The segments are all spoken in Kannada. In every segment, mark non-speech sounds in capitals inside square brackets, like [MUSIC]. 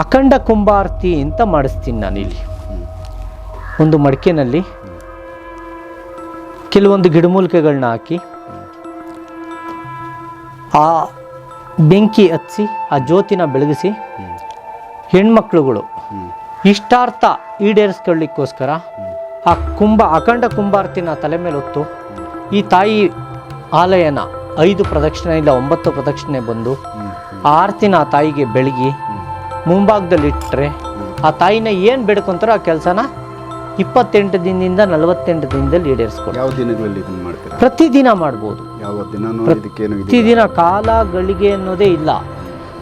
ಅಖಂಡ ಕುಂಬಾರತಿ ಅಂತ ಮಾಡಿಸ್ತೀನಿ ನಾನಿಲ್ಲಿ ಒಂದು ಮಡಿಕೆನಲ್ಲಿ ಕೆಲವೊಂದು ಗಿಡಮೂಲಿಕೆಗಳನ್ನ ಹಾಕಿ, ಆ ಬೆಂಕಿ ಹಚ್ಚಿ, ಆ ಜ್ಯೋತಿನ ಬೆಳಗಿಸಿ, ಹೆಣ್ಮಕ್ಳುಗಳು ಇಷ್ಟಾರ್ಥ ಈಡೇರಿಸ್ಕೊಳ್ಳಿಕ್ಕೋಸ್ಕರ ಆ ಕುಂಭ ಅಖಂಡ ಕುಂಬಾರತಿನ ತಲೆ ಮೇಲೆ ಹೊತ್ತು ಈ ತಾಯಿ ಆಲಯನ ಐದು ಪ್ರದಕ್ಷಿಣೆ ಇಲ್ಲ ಒಂಬತ್ತು ಪ್ರದಕ್ಷಿಣೆ ಬಂದು ಆ ಆರ್ತಿನ ಆ ತಾಯಿಗೆ ಬೆಳಗಿ ಮುಂಭಾಗದಲ್ಲಿ ಇಟ್ಟರೆ ಆ ತಾಯಿನ ಏನು ಬೇಡ್ಕೊಂತಾರೋ ಆ ಕೆಲಸನ ಇಪ್ಪತ್ತೆಂಟು ದಿನದಿಂದ ನಲವತ್ತೆಂಟು ದಿನದಲ್ಲಿ ಈಡೇರಿಸ್ಕೊಳ್ಳಿ ಯಾವ ದಿನಗಳಲ್ಲಿ ಇದನ್ನ ಮಾಡ್ತೀರಾ? ಪ್ರತಿದಿನ ಮಾಡ್ಬೋದು. ಯಾವ ದಿನನೂ ಇದಕ್ಕೇನು ಇದೆ ಪ್ರತಿದಿನ ಕಾಲ ಗಳಿಗೆ ಅನ್ನೋದೇ ಇಲ್ಲ.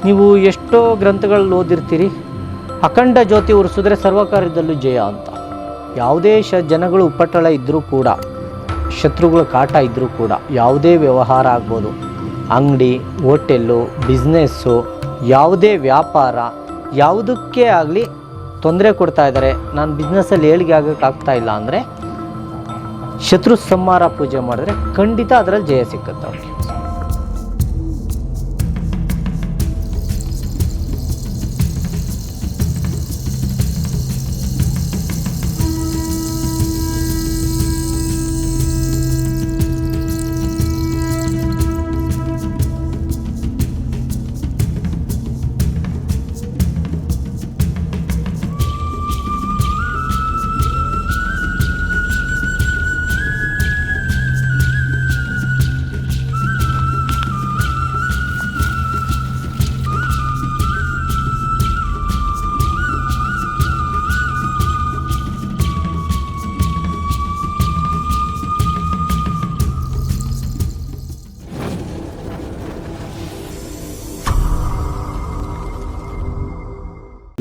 ನೀವು ಎಷ್ಟೋ ಗ್ರಂಥಗಳಲ್ಲಿ ಓದಿರ್ತೀರಿ. ಅಖಂಡ ಜ್ಯೋತಿ ಉರಿಸಿದ್ರೆ ಸರ್ವಕಾರ್ಯದಲ್ಲೂ ಜಯ ಅಂತ. ಯಾವುದೇ ಶ ಜನಗಳು ಉಪಟಳ ಇದ್ದರೂ ಕೂಡ ಶತ್ರುಗಳ ಕಾಟ ಇದ್ದರೂ ಕೂಡ ಯಾವುದೇ ವ್ಯವಹಾರ ಆಗ್ಬೋದು. ಅಂಗಡಿ ಹೋಟೆಲ್ಲು ಬಿಸ್ನೆಸ್ಸು ಯಾವುದೇ ವ್ಯಾಪಾರ ಯಾವುದಕ್ಕೆ ಆಗಲಿ ತೊಂದರೆ ಕೊಡ್ತಾ ಇದ್ದಾರೆ. ನಾನು ಬಿಸ್ನೆಸ್ಸಲ್ಲಿ ಏಳಿಗೆ ಆಗಕ್ಕೆ ಆಗ್ತಾ ಇಲ್ಲ ಅಂದರೆ ಶತ್ರು ಸಂಹಾರ ಪೂಜೆ ಮಾಡಿದ್ರೆ ಖಂಡಿತ ಅದರಲ್ಲಿ ಜಯ ಸಿಕ್ಕುತ್ತೆ ಅವ್ರಿಗೆ.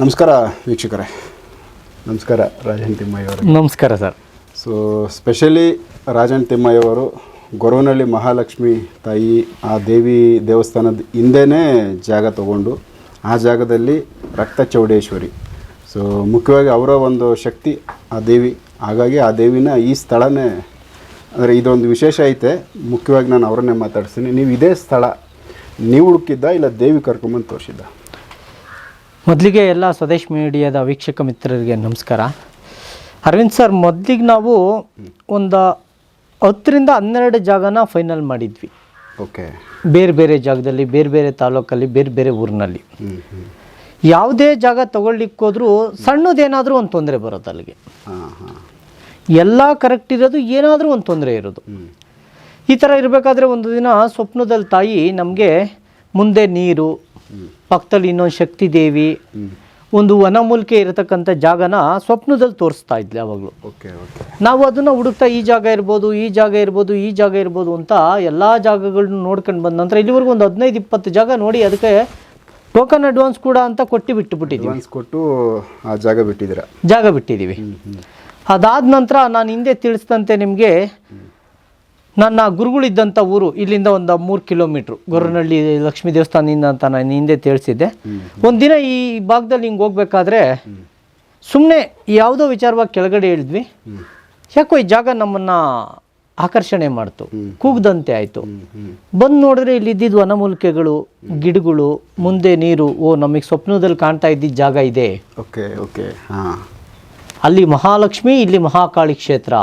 ನಮಸ್ಕಾರ ವೀಕ್ಷಕರೇ. ನಮಸ್ಕಾರ ರಾಜನ್ ತಿಮ್ಮಯ್ಯವರು ನಮಸ್ಕಾರ ಸರ್. ಸೊ ಸ್ಪೆಷಲಿ ರಾಜನ್ ತಿಮ್ಮಯ್ಯವರು ಗೊರವನಹಳ್ಳಿ ಮಹಾಲಕ್ಷ್ಮಿ ತಾಯಿ ಆ ದೇವಿ ದೇವಸ್ಥಾನದ ಹಿಂದೆನೇ ಜಾಗ ತಗೊಂಡು ಆ ಜಾಗದಲ್ಲಿ ರಕ್ತ ಚೌಡೇಶ್ವರಿ. ಸೊ ಮುಖ್ಯವಾಗಿ ಅವರ ಒಂದು ಶಕ್ತಿ ಆ ದೇವಿ. ಹಾಗಾಗಿ ಆ ದೇವಿನ ಈ ಸ್ಥಳನೇ ಅಂದರೆ ಇದೊಂದು ವಿಶೇಷ ಐತೆ. ಮುಖ್ಯವಾಗಿ ನಾನು ಅವರನ್ನೇ ಮಾತಾಡ್ತೀನಿ. ನೀವು ಇದೇ ಸ್ಥಳ ನೀವು ಹುಡುಕಿದ್ದ ಇಲ್ಲ ದೇವಿ ಕರ್ಕೊಂಬಂದು ತೋರಿಸಿದ್ದ? ಮೊದಲಿಗೆ ಎಲ್ಲ ಸ್ವದೇಶ್ ಮೀಡಿಯಾದ ವೀಕ್ಷಕ ಮಿತ್ರರಿಗೆ ನಮಸ್ಕಾರ. ಅರವಿಂದ್ ಸರ್ ಮೊದಲಿಗೆ ನಾವು ಒಂದು ಹತ್ತರಿಂದ ಹನ್ನೆರಡು ಜಾಗನ ಫೈನಲ್ ಮಾಡಿದ್ವಿ. ಓಕೆ. ಬೇರೆ ಬೇರೆ ಜಾಗದಲ್ಲಿ ಬೇರೆ ಬೇರೆ ತಾಲೂಕಲ್ಲಿ ಬೇರೆ ಬೇರೆ ಊರಿನಲ್ಲಿ. ಯಾವುದೇ ಜಾಗ ತಗೊಳ್ಳಿಕ್ಕೋದ್ರೂ ಸಣ್ಣದೇನಾದರೂ ಒಂದು ತೊಂದರೆ ಬರೋದು ಅಲ್ಲಿಗೆ. ಎಲ್ಲ ಕರೆಕ್ಟ್ ಇರೋದು ಏನಾದರೂ ಒಂದು ತೊಂದರೆ ಇರೋದು. ಈ ಥರ ಇರಬೇಕಾದ್ರೆ ಒಂದು ದಿನ ಸ್ವಪ್ನದಲ್ಲಿ ತಾಯಿ ನಮಗೆ ಮುಂದೆ ನೀರು ಪಕ್ಕದಲ್ಲಿ ಇನ್ನೊಂದು ಶಕ್ತಿ ದೇವಿ ಒಂದು ವನಮೂಲಿಕೆ ಇರತಕ್ಕಂಥ ಜಾಗನ ಸ್ವಪ್ನದಲ್ಲಿ ತೋರಿಸ್ತಾ ಇದ್ಲಿ ಯಾವಾಗಲೂ. ನಾವು ಅದನ್ನು ಹುಡುಕ್ತಾ ಈ ಜಾಗ ಇರ್ಬೋದು ಈ ಜಾಗ ಇರ್ಬೋದು ಈ ಜಾಗ ಇರ್ಬೋದು ಅಂತ ಎಲ್ಲ ಜಾಗಗಳನ್ನ ನೋಡ್ಕೊಂಡು ಬಂದ ನಂತರ ಇಲ್ಲಿವರೆಗೂ ಒಂದು ಹದಿನೈದು ಇಪ್ಪತ್ತು ಜಾಗ ನೋಡಿ ಅದಕ್ಕೆ ಟೋಕನ್ ಅಡ್ವಾನ್ಸ್ ಕೂಡ ಅಂತ ಕೊಟ್ಟು ಬಿಟ್ಟು ಬಿಟ್ಟಿದ್ದೀವಿ. ಕೊಟ್ಟು ಆ ಜಾಗ ಬಿಟ್ಟಿದ್ದೀರಾ? ಜಾಗ ಬಿಟ್ಟಿದ್ದೀವಿ. ಅದಾದ ನಂತರ ನಾನು ಹಿಂದೆ ತಿಳಿಸ್ದಂತೆ ನಿಮಗೆ ನನ್ನ ಗುರುಗಳಿದ್ದಂಥ ಊರು ಇಲ್ಲಿಂದ ಒಂದು ಮೂರು ಕಿಲೋಮೀಟ್ರು. ಗೊರನಹಳ್ಳಿ ಲಕ್ಷ್ಮೀ ದೇವಸ್ಥಾನದಿಂದ ಅಂತ ನಾನು ಹಿಂದೆ ತಿಳಿಸಿದ್ದೆ. ಒಂದಿನ ಈ ಭಾಗದಲ್ಲಿ ಹಿಂಗೆ ಹೋಗ್ಬೇಕಾದ್ರೆ ಸುಮ್ಮನೆ ಯಾವುದೋ ವಿಚಾರವಾಗಿ ಕೆಳಗಡೆ ಹೇಳಿದ್ವಿ. ಯಾಕೋ ಈ ಜಾಗ ನಮ್ಮನ್ನು ಆಕರ್ಷಣೆ ಮಾಡ್ತು. ಕೂಗ್ದಂತೆ ಆಯಿತು. ಬಂದು ನೋಡಿದ್ರೆ ಇಲ್ಲಿ ಇದ್ದಿದ್ದು ವನಮೂಲಿಕೆಗಳು ಗಿಡಗಳು ಮುಂದೆ ನೀರು. ಓ ನಮಗೆ ಸ್ವಪ್ನದಲ್ಲಿ ಕಾಣ್ತಾ ಇದ್ದಿದ್ದ ಜಾಗ ಇದೆ. Okay okay. ಹಾಂ. ಅಲ್ಲಿ ಮಹಾಲಕ್ಷ್ಮಿ ಇಲ್ಲಿ ಮಹಾಕಾಳಿ ಕ್ಷೇತ್ರ.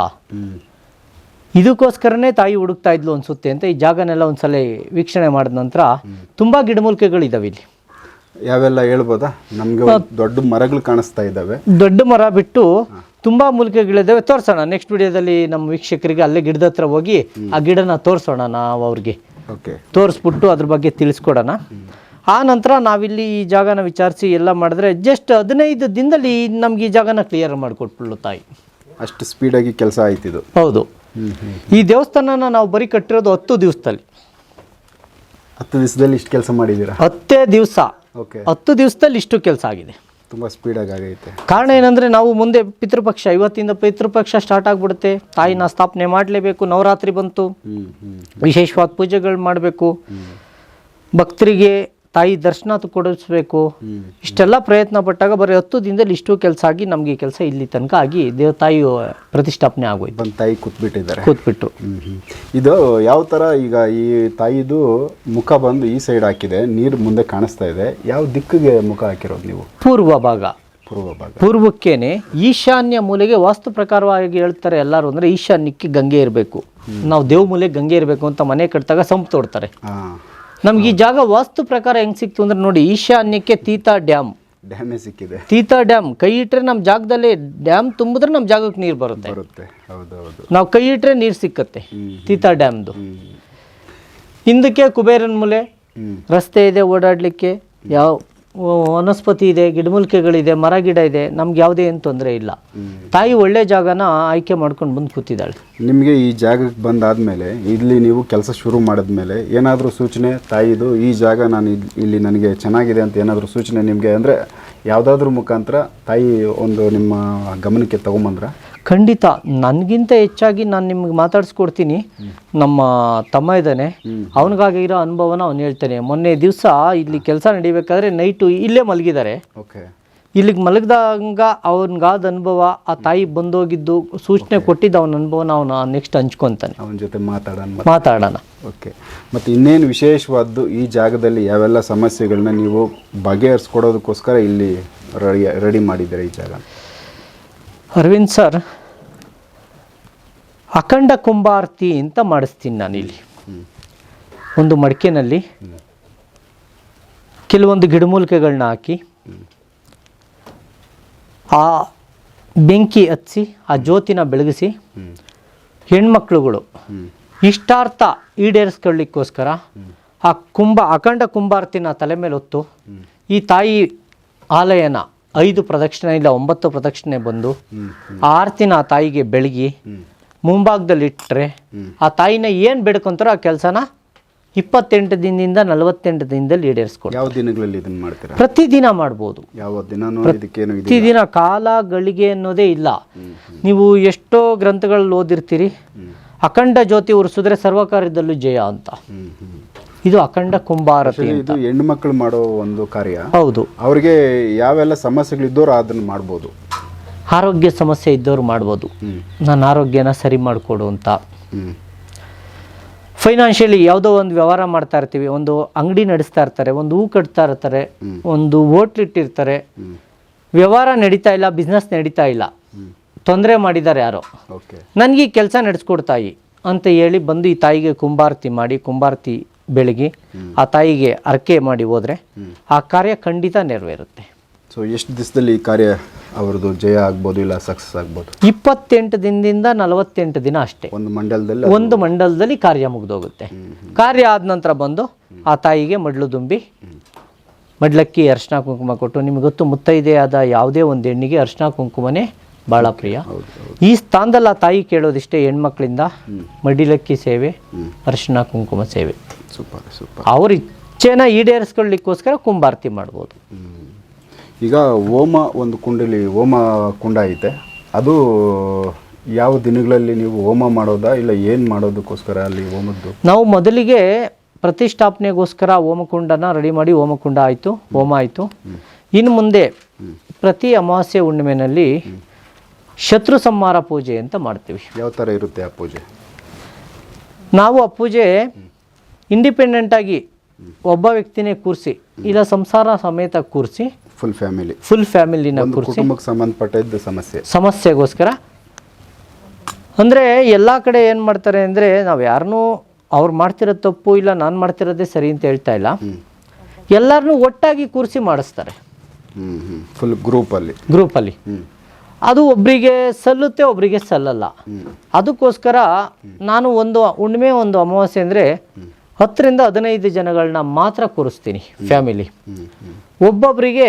ಇದಕ್ಕೋಸ್ಕರನೇ ತಾಯಿ ಹುಡುಕ್ತಾ ಇದ್ಲು ಅನ್ಸುತ್ತೆ ಅಂತ ಈ ಜಾಗನೆಲ್ಲ ಒಂದ್ಸಲ ವೀಕ್ಷಣೆ ಮಾಡಿದ ನಂತರ ತುಂಬಾ ಗಿಡಮೂಲಿಕೆಗಳಿದಾವೆ ಇಲ್ಲಿ. ಯಾವೆಲ್ಲ ಹೇಳ್ಬೋದಾ? ನಮಗೆ ದೊಡ್ಡ ಮರಗಳು ಕಾಣಿಸ್ತಾ ಇದ್ದಾವೆ ದೊಡ್ಡ ಮರ ಬಿಟ್ಟು ತುಂಬಾ ಮೂಲಿಕೆಗಳಿದಾವೆ. ತೋರ್ಸೋಣ ನೆಕ್ಸ್ಟ್ ವಿಡಿಯೋದಲ್ಲಿ ನಮ್ಮ ವೀಕ್ಷಕರಿಗೆ ಅಲ್ಲೇ ಗಿಡದ ಹತ್ರ ಹೋಗಿ ಆ ಗಿಡನ ತೋರಿಸೋಣ ನಾವು ಅವ್ರಿಗೆ. ಓಕೆ. ತೋರಿಸ್ಬಿಟ್ಟು ಅದ್ರ ಬಗ್ಗೆ ತಿಳಿಸ್ಕೊಡೋಣ. ಆ ನಂತರ ನಾವಿಲ್ಲಿ ಈ ಜಾಗನ ವಿಚಾರಿಸಿ ಎಲ್ಲ ಮಾಡಿದ್ರೆ ಜಸ್ಟ್ ಹದಿನೈದು ದಿನದಲ್ಲಿ ನಮ್ಗೆ ಈ ಜಾಗನ ಕ್ಲಿಯರ್ ಮಾಡಿಕೊಟ್ಬಿಡ್ಲು ತಾಯಿ. ಅಷ್ಟು ಸ್ಪೀಡಾಗಿ ಕೆಲಸ ಆಯ್ತಿದು. ಹೌದು. ಈ ದೇವಸ್ಥಾನನ ನಾವು ಬರೀ ಕಟ್ಟಿರೋದು ಹತ್ತು ದಿವಸದಲ್ಲಿ. ಹತ್ತು ದಿವಸದಲ್ಲಿ ಇಷ್ಟು ಕೆಲಸ ಮಾಡಿದ್ದೀರಾ? ಹತ್ತೇ ದಿವಸ. ಓಕೆ ಹತ್ತು ದಿವಸದಲ್ಲಿ ಇಷ್ಟು ಕೆಲಸ ಆಗಿದೆ. ತುಂಬ ಸ್ಪೀಡಾಗಿ ಆಗೈತೆ. ಕಾರಣ ಏನಂದ್ರೆ ನಾವು ಮುಂದೆ ಪಿತೃಪಕ್ಷ ಇವತ್ತಿಂದ ಪಿತೃಪಕ್ಷ ಸ್ಟಾರ್ಟ್ ಆಗ್ಬಿಡುತ್ತೆ. ತಾಯಿನ ಸ್ಥಾಪನೆ ಮಾಡಲೇಬೇಕು ನವರಾತ್ರಿ ಬಂತು. ವಿಶೇಷವಾದ ಪೂಜೆಗಳು ಮಾಡಬೇಕು. ಭಕ್ತರಿಗೆ ತಾಯಿ ದರ್ಶನ ಕೊಡಿಸ್ಬೇಕು. ಇಷ್ಟೆಲ್ಲ ಪ್ರಯತ್ನ ಪಟ್ಟಾಗ ಬರೀ ಹತ್ತು ದಿನದಲ್ಲಿ ಇಷ್ಟು ಕೆಲಸ ಆಗಿ ನಮಗೆ ಈ ಕೆಲಸ ಇಲ್ಲಿ ತನಕ ಆಗಿ ದೇವ ತಾಯಿ ಪ್ರತಿಷ್ಠಾಪನೆ ಆಗೋಯ್ತು. ಬಂದು ತಾಯಿ ಕೂತ್ಬಿಟ್ಟಿದ್ದಾರೆ. ಹ್ಮ್. ಇದು ಯಾವ ಥರ ಈಗ ಈ ತಾಯಿದು ಮುಖ ಬಂದು ಈ ಸೈಡ್ ಹಾಕಿದೆ ನೀರು ಮುಂದೆ ಕಾಣಿಸ್ತಾ ಇದೆ. ಯಾವ ದಿಕ್ಕಿಗೆ ಮುಖ ಹಾಕಿರೋದು ನೀವು? ಪೂರ್ವ ಭಾಗ. ಪೂರ್ವ ಭಾಗ. ಪೂರ್ವಕ್ಕೇನೆ ಈಶಾನ್ಯ ಮೂಲೆಗೆ ವಾಸ್ತು ಪ್ರಕಾರವಾಗಿ ಹೇಳ್ತಾರೆ ಎಲ್ಲರೂ ಅಂದರೆ ಈಶಾನ್ಯಕ್ಕೆ ಗಂಗೆ ಇರಬೇಕು. ನಾವು ದೇವ್ ಮೂಲೆ ಗಂಗೆ ಇರಬೇಕು ಅಂತ ಮನೆ ಕಟ್ಟಿದಾಗ ಸಂಪ್ ತೋಡ್ತಾರೆ. ನಮ್ಗೆ ಈ ಜಾಗ ವಾಸ್ತು ಪ್ರಕಾರ ಹೆಂಗ್ ಸಿಕ್ತು ಅಂದ್ರೆ ನೋಡಿ ಈಶಾನ್ಯಕ್ಕೆ ತೀತಾ ಡ್ಯಾಮ್. ಡ್ಯಾಮೇ ಸಿಕ್ಕಿದೆ. ತೀತಾ ಡ್ಯಾಮ್ ಕೈ ಇಟ್ರೆ ನಮ್ಮ ಜಾಗದಲ್ಲಿ ಡ್ಯಾಮ್ ತುಂಬಿದ್ರೆ ನಮ್ಮ ಜಾಗಕ್ಕೆ ನೀರು ಬರುತ್ತೆ. ಬರುತ್ತೆ. ಹೌದು ಹೌದು ನಾವು ಕೈ ಇಟ್ರೆ ನೀರು ಸಿಕ್ಕತ್ತೆ ತೀತಾ ಡ್ಯಾಮ್ದು. ಹಿಂದಕ್ಕೆ ಕುಬೇರನ್ ಮೂಲೆ ರಸ್ತೆ ಇದೆ ಓಡಾಡಲಿಕ್ಕೆ ಯಾವ ವನಸ್ಪತಿ ಇದೆ, ಗಿಡಮೂಲಿಕೆಗಳಿದೆ, ಮರ, ಗಿಡ ಇದೆ, ನಮ್ಗೆ ಯಾವುದೇ ಏನು ತೊಂದರೆ ಇಲ್ಲ. ತಾಯಿ ಒಳ್ಳೆ ಜಾಗನ ಆಯ್ಕೆ ಮಾಡ್ಕೊಂಡು ಬಂದು ಕೂತಿದ್ದಾಳೆ. ನಿಮಗೆ ಈ ಜಾಗಕ್ಕೆ ಬಂದಾದ್ಮೇಲೆ, ಇಲ್ಲಿ ನೀವು ಕೆಲಸ ಶುರು ಮಾಡಿದ್ಮೇಲೆ ಏನಾದರೂ ಸೂಚನೆ, ತಾಯಿದು, ಈ ಜಾಗ ನಾನು ಇಲ್- ಇಲ್ಲಿ ನನಗೆ ಚೆನ್ನಾಗಿದೆ ಅಂತ ಏನಾದರೂ ಸೂಚನೆ ನಿಮಗೆ ಅಂದರೆ, ಯಾವುದಾದ್ರೂ ಮುಖಾಂತರ ತಾಯಿ ಒಂದು ನಿಮ್ಮ ಗಮನಕ್ಕೆ ತಗೊಂಬಂದ್ರ? ಖಂಡಿತ ನನಗಿಂತ ಹೆಚ್ಚಾಗಿ ನಾನು ನಿಮ್ಗೆ ಮಾತಾಡಿಸ್ಕೊಡ್ತೀನಿ. ನಮ್ಮ ತಮ್ಮ ಇದ್ದಾನೆ. ಅವನಿಗಾಗಿರೋ ಅನುಭವನ ಅವ್ನು ಹೇಳ್ತಾನೆ. ಮೊನ್ನೆ ದಿವಸ ಇಲ್ಲಿ ಕೆಲಸ ನಡಿಬೇಕಾದ್ರೆ ನೈಟು ಇಲ್ಲೇ ಮಲಗಿದ್ದಾರೆ. ಓಕೆ. ಇಲ್ಲಿಗೆ ಮಲಗಿದಾಗ ಅವನಿಗಾದ ಅನುಭವ ಆ ತಾಯಿ ಬಂದೋಗಿದ್ದು ಸೂಚನೆ ಕೊಟ್ಟಿದ್ದ ಅವನ ಅನುಭವನ ಅವನ ನೆಕ್ಸ್ಟ್ ಹಂಚ್ಕೊತಾನೆ. ಅವನ ಜೊತೆ ಮಾತಾಡೋಣ ಮಾತಾಡೋಣ. ಓಕೆ. ಮತ್ತು ಇನ್ನೇನು ವಿಶೇಷವಾದ್ದು ಈ ಜಾಗದಲ್ಲಿ ಯಾವೆಲ್ಲ ಸಮಸ್ಯೆಗಳನ್ನ ನೀವು ಬಗೆಹರಿಸ್ಕೊಡೋದಕ್ಕೋಸ್ಕರ ಇಲ್ಲಿ ರೆಡಿ ರೆಡಿ ಮಾಡಿದ್ದೀರಾ ಈ ಜಾಗ? ಅರವಿಂದ್ ಸರ್ ಅಖಂಡ ಕುಂಬಾರತಿ ಅಂತ ಮಾಡಿಸ್ತೀನಿ ನಾನಿಲ್ಲಿ. ಒಂದು ಮಡಿಕೆನಲ್ಲಿ ಕೆಲವೊಂದು ಗಿಡಮೂಲಿಕೆಗಳನ್ನ ಹಾಕಿ, ಆ ಬೆಂಕಿ ಹಚ್ಚಿ ಆ ಜ್ಯೋತಿನ ಬೆಳಗಿಸಿ. ಹೆಣ್ಮಕ್ಳುಗಳು ಇಷ್ಟಾರ್ಥ ಈಡೇರಿಸ್ಕೊಳ್ಳಿಕ್ಕೋಸ್ಕರ ಆ ಕುಂಭ ಅಖಂಡ ಕುಂಬಾರ್ತಿನ ತಲೆ ಮೇಲೆ ಹೊತ್ತು ಈ ತಾಯಿ ಆಲಯನ ಐದು ಪ್ರದಕ್ಷಿಣೆ ಇಲ್ಲ ಒಂಬತ್ತು ಪ್ರದಕ್ಷಿಣೆ ಬಂದು. ಆ ಆರ್ತಿನ ತಾಯಿಗೆ ಬೆಳಗಿ. ಮುಂಭಾಗದಲ್ಲಿ ಇಟ್ಟರೆ ಆ ತಾಯಿನ ಏನು ಬೇಡ್ಕೊಂತಾರೋ ಆ ಕೆಲಸನ ಇಪ್ಪತ್ತೆಂಟು ದಿನದಿಂದ ನಲವತ್ತೆಂಟು ದಿನದಲ್ಲಿ ಈಡೇರಿಸ್ಕೊಂಡು ಯಾವ ದಿನಗಳಲ್ಲಿ ಇದನ್ನ ಮಾಡ್ತೀರಾ? ಪ್ರತಿದಿನ ಮಾಡ್ಬೋದು. ಯಾವ ಪ್ರತಿದಿನ ಕಾಲ ಗಳಿಗೆ ಅನ್ನೋದೇ ಇಲ್ಲ. ನೀವು ಎಷ್ಟೋ ಗ್ರಂಥಗಳಲ್ಲಿ ಓದಿರ್ತೀರಿ. ಅಖಂಡ ಜ್ಯೋತಿ ಉರಿಸಿದ್ರೆ ಸರ್ವಕಾರ್ಯದಲ್ಲೂ ಜಯ ಅಂತ. ಇದು ಅಖಂಡ ಕುಂಬಾರತಿ ಇದು ಹೆಣ್ಣು ಮಕ್ಕಳು ಮಾಡೋ ಒಂದು ಕಾರ್ಯ. ಹೌದು. ಅವರಿಗೆ ಯಾವೆಲ್ಲ ಸಮಸ್ಯೆಗಳಿದ್ದವರು ಅದನ್ನು ಮಾಡ್ಬೋದು. ಆರೋಗ್ಯ ಸಮಸ್ಯೆ ಇದ್ದವ್ರು ಮಾಡ್ಬೋದು. ನನ್ನ ಆರೋಗ್ಯನ ಸರಿ ಮಾಡಿಕೊಡು ಅಂತ. ಫೈನಾನ್ಷಿಯಲಿ ಯಾವುದೋ ಒಂದು ವ್ಯವಹಾರ ಮಾಡ್ತಾ ಇರ್ತೀವಿ ಒಂದು ಅಂಗಡಿ ನಡೆಸ್ತಾ ಇರ್ತಾರೆ ಒಂದು ಹೂ ಕಟ್ತಾ ಇರ್ತಾರೆ ಒಂದು ಹೋಟ್ಲ್ ಇಟ್ಟಿರ್ತಾರೆ. ವ್ಯವಹಾರ ನಡೀತಾ ಇಲ್ಲ ಬಿಸ್ನೆಸ್ ನಡೀತಾ ಇಲ್ಲ. ತೊಂದರೆ ಮಾಡಿದ್ದಾರೆ ಯಾರೋ. ಓಕೆ. ನನಗೆ ಈ ಕೆಲಸ ನಡೆಸ್ಕೊಡ್ತಾಯಿ ಅಂತ ಹೇಳಿ ಬಂದು ಈ ತಾಯಿಗೆ ಕುಂಬಾರತಿ ಮಾಡಿ ಕುಂಬಾರತಿ ಬೆಳಗ್ಗೆ ಆ ತಾಯಿಗೆ ಅರಕೆ ಮಾಡಿ ಹೋದರೆ ಆ ಕಾರ್ಯ ಖಂಡಿತ ನೆರವೇರುತ್ತೆ. ಸೊ ಎಷ್ಟು ದಿವಸದಲ್ಲಿ ಈ ಕಾರ್ಯ ಅವರದು. ಜಯ ಆಗ್ಬೋದು ಇಲ್ಲ ಸಕ್ಸಸ್ ಆಗ್ಬೋದು. ಇಪ್ಪತ್ತೆಂಟು ದಿನದಿಂದ ನಲವತ್ತೆಂಟು ದಿನ ಅಷ್ಟೇ. ಒಂದು ಮಂಡಲದಲ್ಲಿ ಒಂದು ಮಂಡಲದಲ್ಲಿ ಕಾರ್ಯ ಮುಗಿದೋಗುತ್ತೆ. ಕಾರ್ಯ ಆದ ನಂತರ ಬಂದು ಆ ತಾಯಿಗೆ ಮಡ್ಲು ದುಂಬಿ ಮಡ್ಲಕ್ಕಿ ಅರ್ಶಿನ ಕುಂಕುಮ ಕೊಟ್ಟು ನಿಮಗೆ ಗೊತ್ತು ಮುತ್ತೈದೆ ಆದ ಯಾವುದೇ ಒಂದು ಹೆಣ್ಣಿಗೆ ಅರ್ಶಿನ ಕುಂಕುಮನೇ ಭಾಳ ಪ್ರಿಯ. ಈ ಸ್ಥಾನದಲ್ಲಿ ಆ ತಾಯಿ ಕೇಳೋದಿಷ್ಟೇ ಹೆಣ್ಮಕ್ಳಿಂದ ಮಡಿಲಕ್ಕಿ ಸೇವೆ ಅರ್ಶಿನ ಕುಂಕುಮ ಸೇವೆ. Super super. ಅವ್ರ ಇಚ್ಛೆನ ಈಡೇರಿಸ್ಕೊಳ್ಳಿಕ್ಕೋಸ್ಕರ ಕುಂಬಾರತಿ ಮಾಡ್ಬೋದು. ಈಗ ಹೋಮ ಒಂದು ಕುಂಡಲಿ ಹೋಮ ಕುಂಡ ಐತೆ. ಅದು ಯಾವ ದಿನಗಳಲ್ಲಿ ನೀವು ಹೋಮ ಮಾಡೋದಾ ಇಲ್ಲ ಏನು ಮಾಡೋದಕ್ಕೋಸ್ಕರ ಅಲ್ಲಿ ಹೋಮದ್ದು? ನಾವು ಮೊದಲಿಗೆ ಪ್ರತಿಷ್ಠಾಪನೆಗೋಸ್ಕರ ಹೋಮಕುಂಡನ ರೆಡಿ ಮಾಡಿ ಹೋಮಕುಂಡ ಆಯಿತು ಹೋಮ ಆಯಿತು. ಇನ್ನು ಮುಂದೆ ಪ್ರತಿ ಅಮಾವಾಸ್ಯೆ ಹುಣ್ಣಿಮೆಯಲ್ಲಿ ಶತ್ರು ಸಂಹಾರ ಪೂಜೆ ಅಂತ ಮಾಡ್ತೀವಿ. ಯಾವ ಥರ ಇರುತ್ತೆ ಆ ಪೂಜೆ? ನಾವು ಆ ಪೂಜೆ ಇಂಡಿಪೆಂಡೆಂಟಾಗಿ ಒಬ್ಬ ವ್ಯಕ್ತಿನೇ ಕೂರಿಸಿ ಇಲ್ಲ ಸಂಸಾರ ಸಮೇತ ಕೂರಿಸಿ ಫುಲ್ ಫ್ಯಾಮಿಲಿ ಫುಲ್ ಫ್ಯಾಮಿಲಿನ ಕುರಿತು ಕುಟುಂಬಕ್ಕೆ ಸಂಬಂಧಪಟ್ಟಿದ್ದ ಸಮಸ್ಯೆ. ಸಮಸ್ಯೆಗೋಸ್ಕರ? ಅಂದರೆ ಎಲ್ಲ ಕಡೆ ಏನು ಮಾಡ್ತಾರೆ ಅಂದರೆ ನಾವು ಯಾರನ್ನೂ ಅವ್ರು ಮಾಡ್ತಿರೋ ತಪ್ಪು ಇಲ್ಲ ನಾನು ಮಾಡ್ತಿರೋದೇ ಸರಿ ಅಂತ ಹೇಳ್ತಾ ಇಲ್ಲ. ಎಲ್ಲರನ್ನೂ ಒಟ್ಟಾಗಿ ಕೂರಿಸಿ ಮಾಡಿಸ್ತಾರೆ. ಫುಲ್ ಗ್ರೂಪಲ್ಲಿ ಗ್ರೂಪಲ್ಲಿ ಅದು ಒಬ್ಬರಿಗೆ ಸಲ್ಲುತ್ತೆ ಒಬ್ಬರಿಗೆ ಸಲ್ಲಲ್ಲ. ಅದಕ್ಕೋಸ್ಕರ ನಾನು ಒಂದು ಹುಣ್ಣಿಮೆ ಒಂದು ಅಮಾವಾಸ್ಯೆ ಅಂದರೆ ಹತ್ತರಿಂದ ಹದಿನೈದು ಜನಗಳನ್ನ ಮಾತ್ರ ಕೂರಿಸ್ತೀನಿ ಫ್ಯಾಮಿಲಿ ಒಬ್ಬೊಬ್ಬರಿಗೆ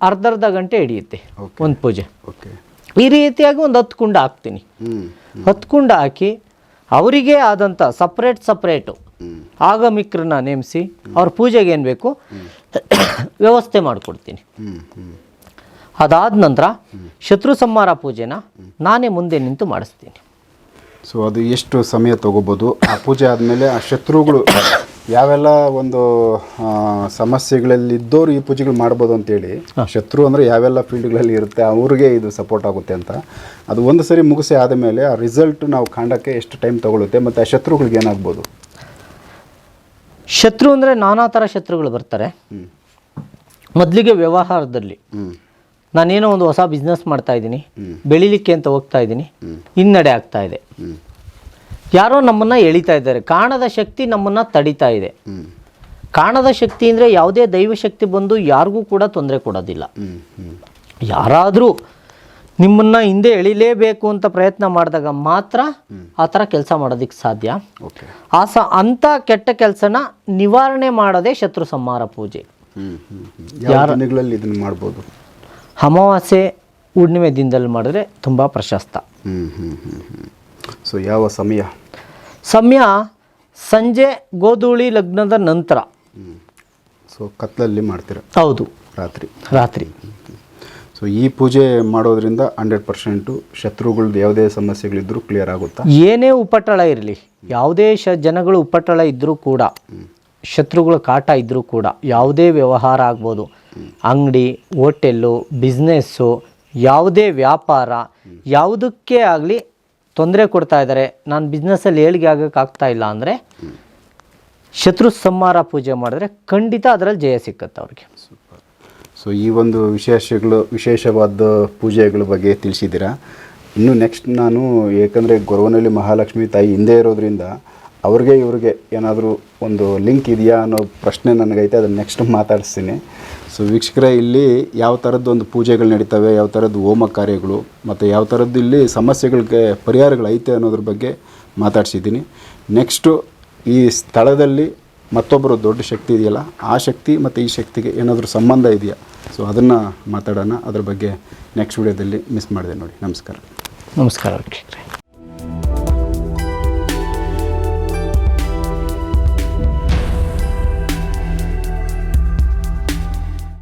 ಅರ್ಧ ಅರ್ಧ ಗಂಟೆ ಹಿಡಿಯುತ್ತೆ ಒಂದು ಪೂಜೆ. ಓಕೆ ಈ ರೀತಿಯಾಗಿ ಒಂದು ಹತ್ತು ಕುಂಡ ಹಾಕ್ತೀನಿ. ಹತ್ತು ಕುಂಡ ಹಾಕಿ ಅವರಿಗೆ ಆದಂಥ ಸಪ್ರೇಟ್ ಸಪ್ರೇಟು ಆಗಮಿಕ್ರನ್ನ ನೇಮಿಸಿ ಅವ್ರ ಪೂಜೆಗೆ ಏನು ಬೇಕು? ವ್ಯವಸ್ಥೆ ಮಾಡಿಕೊಡ್ತೀನಿ. ಅದಾದ ನಂತರ ಶತ್ರು ಸಂಹಾರ ಪೂಜೆನ ನಾನೇ ಮುಂದೆ ನಿಂತು ಮಾಡಿಸ್ತೀನಿ. ಸೊ ಅದು ಎಷ್ಟು ಸಮಯ ತಗೋಬೋದು? ಆ ಪೂಜೆ ಆದಮೇಲೆ ಆ ಶತ್ರುಗಳು [COUGHS] ಯಾವೆಲ್ಲ ಒಂದು ಸಮಸ್ಯೆಗಳಲ್ಲಿದ್ದವರು ಈ ಪೂಜೆಗಳು ಮಾಡ್ಬೋದು ಅಂತೇಳಿ ಶತ್ರು ಅಂದರೆ ಯಾವೆಲ್ಲ ಫೀಲ್ಡ್ಗಳಲ್ಲಿ ಇರುತ್ತೆ ಅವ್ರಿಗೆ ಇದು ಸಪೋರ್ಟ್ ಆಗುತ್ತೆ ಅಂತ. ಅದು ಒಂದು ಸರಿ ಮುಗಿಸಿ ಆದಮೇಲೆ ಆ ರಿಸಲ್ಟ್ ನಾವು ಕಾಣೋಕ್ಕೆ ಎಷ್ಟು ಟೈಮ್ ತಗೊಳ್ಳುತ್ತೆ ಮತ್ತು ಆ ಶತ್ರುಗಳಿಗೆ ಏನಾಗ್ಬೋದು? ಶತ್ರು ಅಂದರೆ ನಾನಾ ಥರ ಶತ್ರುಗಳು ಬರ್ತಾರೆ. ಮೊದಲಿಗೆ ವ್ಯವಹಾರದಲ್ಲಿ ನಾನೇನೋ ಒಂದು ಹೊಸ ಬಿಸ್ನೆಸ್ ಮಾಡ್ತಾ ಇದ್ದೀನಿ ಬೆಳಿಲಿಕ್ಕೆ ಅಂತ ಹೋಗ್ತಾ ಇದ್ದೀನಿ. ಹಿನ್ನಡೆ ಆಗ್ತಾ ಇದೆ. ಯಾರೋ ನಮ್ಮನ್ನು ಎಳಿತಾ ಇದ್ದಾರೆ. ಕಾಣದ ಶಕ್ತಿ ನಮ್ಮನ್ನು ತಡಿತಾ ಇದೆ. ಕಾಣದ ಶಕ್ತಿ ಅಂದರೆ ಯಾವುದೇ ದೈವ ಶಕ್ತಿ ಬಂದು ಯಾರಿಗೂ ಕೂಡ ತೊಂದರೆ ಕೊಡೋದಿಲ್ಲ. ಯಾರಾದರೂ ನಿಮ್ಮನ್ನು ಹಿಂದೆ ಎಳಿಲೇಬೇಕು ಅಂತ ಪ್ರಯತ್ನ ಮಾಡಿದಾಗ ಮಾತ್ರ ಆ ಥರ ಕೆಲಸ ಮಾಡೋದಕ್ಕೆ ಸಾಧ್ಯ. ಆ ಸ ಅಂಥ ಕೆಟ್ಟ ಕೆಲಸನ ನಿವಾರಣೆ ಮಾಡೋದೇ ಶತ್ರು ಸಂಹಾರ ಪೂಜೆ. ಇದನ್ನು ಮಾಡ್ಬೋದು? ಅಮಾವಾಸ್ಯೆ ಹುಣ್ಣಿಮೆ ದಿನದಲ್ಲಿ ಮಾಡಿದ್ರೆ ತುಂಬ ಪ್ರಶಸ್ತ. ಸೊ ಯಾವ ಸಮಯ? ಸಮಯ ಸಂಜೆ ಗೋಧೂಳಿ ಲಗ್ನದ ನಂತರ. ಸೊ ಕತ್ಲಲ್ಲಿ ಮಾಡ್ತೀರ? ಹೌದು. ರಾತ್ರಿ. ರಾತ್ರಿ. ಸೊ ಈ ಪೂಜೆ ಮಾಡೋದ್ರಿಂದ ಹಂಡ್ರೆಡ್ ಪರ್ಸೆಂಟು ಶತ್ರುಗಳ್ದು ಯಾವುದೇ ಸಮಸ್ಯೆಗಳಿದ್ದರೂ ಕ್ಲಿಯರ್ ಆಗುತ್ತಾ? ಏನೇ ಉಪಟಳ ಇರಲಿ ಯಾವುದೇ ಶ ಜನಗಳು ಉಪಟಳ ಇದ್ದರೂ ಕೂಡ ಶತ್ರುಗಳ ಕಾಟ ಇದ್ದರೂ ಕೂಡ ಯಾವುದೇ ವ್ಯವಹಾರ ಆಗ್ಬೋದು. ಅಂಗಡಿ ಹೋಟೆಲ್ಲು ಬಿಸ್ನೆಸ್ಸು ಯಾವುದೇ ವ್ಯಾಪಾರ ಯಾವುದಕ್ಕೆ ಆಗಲಿ ತೊಂದರೆ ಕೊಡ್ತಾ ಇದ್ದಾರೆ. ನಾನು ಬಿಸ್ನೆಸ್ಸಲ್ಲಿ ಏಳಿಗೆ ಆಗೋಕ್ಕಾಗ್ತಾ ಇಲ್ಲ ಅಂದರೆ ಶತ್ರು ಸಂಹಾರ ಪೂಜೆ ಮಾಡಿದ್ರೆ ಖಂಡಿತ ಅದರಲ್ಲಿ ಜಯ ಸಿಕ್ಕತ್ತೆ ಅವ್ರಿಗೆ. ಸೊ ಈ ಒಂದು ವಿಶೇಷಗಳು, ವಿಶೇಷವಾದ ಪೂಜೆಗಳ ಬಗ್ಗೆ ತಿಳಿಸಿದ್ದೀರಾ? ಇನ್ನು ನೆಕ್ಸ್ಟ್ ನಾನು ಏಕೆಂದರೆ ಗೊರವನಹಳ್ಳಿ ಮಹಾಲಕ್ಷ್ಮಿ ತಾಯಿ ಹಿಂದೆ ಇರೋದ್ರಿಂದ ಅವ್ರಿಗೆ ಇವ್ರಿಗೆ ಏನಾದರೂ ಒಂದು ಲಿಂಕ್ ಇದೆಯಾ ಅನ್ನೋ ಪ್ರಶ್ನೆ ನನಗೈತೆ, ಅದನ್ನು ನೆಕ್ಸ್ಟ್ ಮಾತಾಡಿಸ್ತೀನಿ. ಸೊ ವೀಕ್ಷಕರೇ, ಇಲ್ಲಿ ಯಾವ ಥರದ್ದು ಒಂದು ಪೂಜೆಗಳು ನಡೀತವೆ, ಯಾವ ಥರದ್ದು ಹೋಮ ಕಾರ್ಯಗಳು, ಮತ್ತು ಯಾವ ಥರದ್ದು ಇಲ್ಲಿ ಸಮಸ್ಯೆಗಳಿಗೆ ಪರಿಹಾರಗಳು ಐತೆ ಅನ್ನೋದ್ರ ಬಗ್ಗೆ ಮಾತಾಡ್ಸಿದ್ದೀನಿ. ನೆಕ್ಸ್ಟು ಈ ಸ್ಥಳದಲ್ಲಿ ಮತ್ತೊಬ್ಬರು ದೊಡ್ಡ ಶಕ್ತಿ ಇದೆಯಲ್ಲ, ಆ ಶಕ್ತಿ ಮತ್ತು ಈ ಶಕ್ತಿಗೆ ಏನಾದರೂ ಸಂಬಂಧ ಇದೆಯಾ? ಸೊ ಅದನ್ನು ಮಾತಾಡೋಣ. ಅದ್ರ ಬಗ್ಗೆ ನೆಕ್ಸ್ಟ್ ವಿಡಿಯೋದಲ್ಲಿ ಮಿಸ್ ಮಾಡಿದೆ ನೋಡಿ. ನಮಸ್ಕಾರ. ನಮಸ್ಕಾರ ವೀಕ್ಷಕರೇ.